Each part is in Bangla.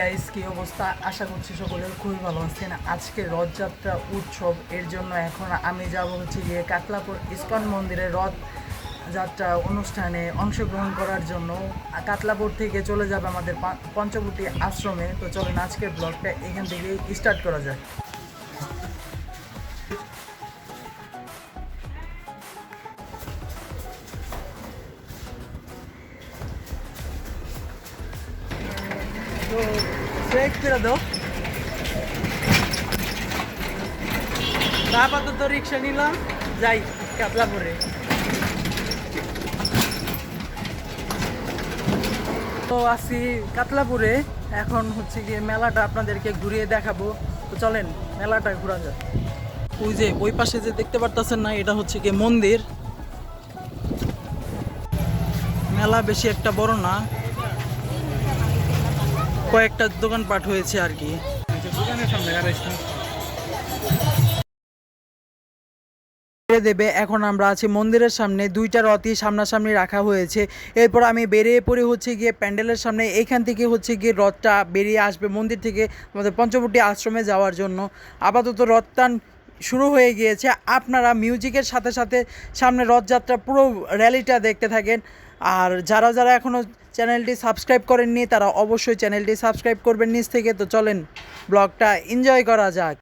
গাইস কি অবস্থা? আশা করছি সকলের খুবই ভালো আছেন। আজকে রথযাত্রা উৎসব, এর জন্য এখন আমি যাব হচ্ছে গিয়ে কাতলাপুর ইস্কন মন্দিরে রথ যাত্রা অনুষ্ঠানে অংশগ্রহণ করার জন্য। কাতলাপুর থেকে চলে যাবে আমাদের পঞ্চবটি আশ্রমে। তো চলেন আজকের ব্লগটা এখান থেকে স্টার্ট করা যায় আপাতত রিক্সা নিলাম যাই কাতলাপুরে তো আছি কাতলাপুরে। এখন হচ্ছে গিয়ে মেলাটা আপনাদেরকে ঘুরিয়ে দেখাবো। তো চলেন, মেলাটা ঘোরা যায় ওই যে, ওই পাশে যে দেখতে পারতেছেন না, এটা হচ্ছে গিয়ে মন্দির। মেলা বেশি একটা বড় না। কয়েকটা দোকানপাট হয়েছে আর কি। দেবে, এখন আমরা আছি মন্দিরের সামনে, দুইটা রথই সামনাসামনি রাখা হয়েছে। এরপর আমি বেরিয়ে পড়ি হচ্ছে গিয়ে প্যান্ডেলের সামনে এইখান থেকে হচ্ছে গিয়ে রথটা বেরিয়ে আসবে মন্দির থেকে আমাদের পঞ্চবটি আশ্রমে যাওয়ার জন্য। আপাতত রথটান শুরু হয়ে গিয়েছে। আপনারা মিউজিকের সাথে সাথে সামনে রথযাত্রা পুরো র্যালিটা দেখতে থাকেন। আর যারা যারা এখনও চ্যানেলটি সাবস্ক্রাইব করেননি তারা অবশ্যই চ্যানেলটি সাবস্ক্রাইব করবেন নিচ থেকে। তো চলেন, ব্লগটা এনজয় করা যাক।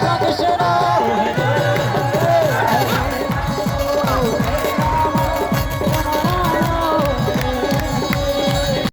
pra deixar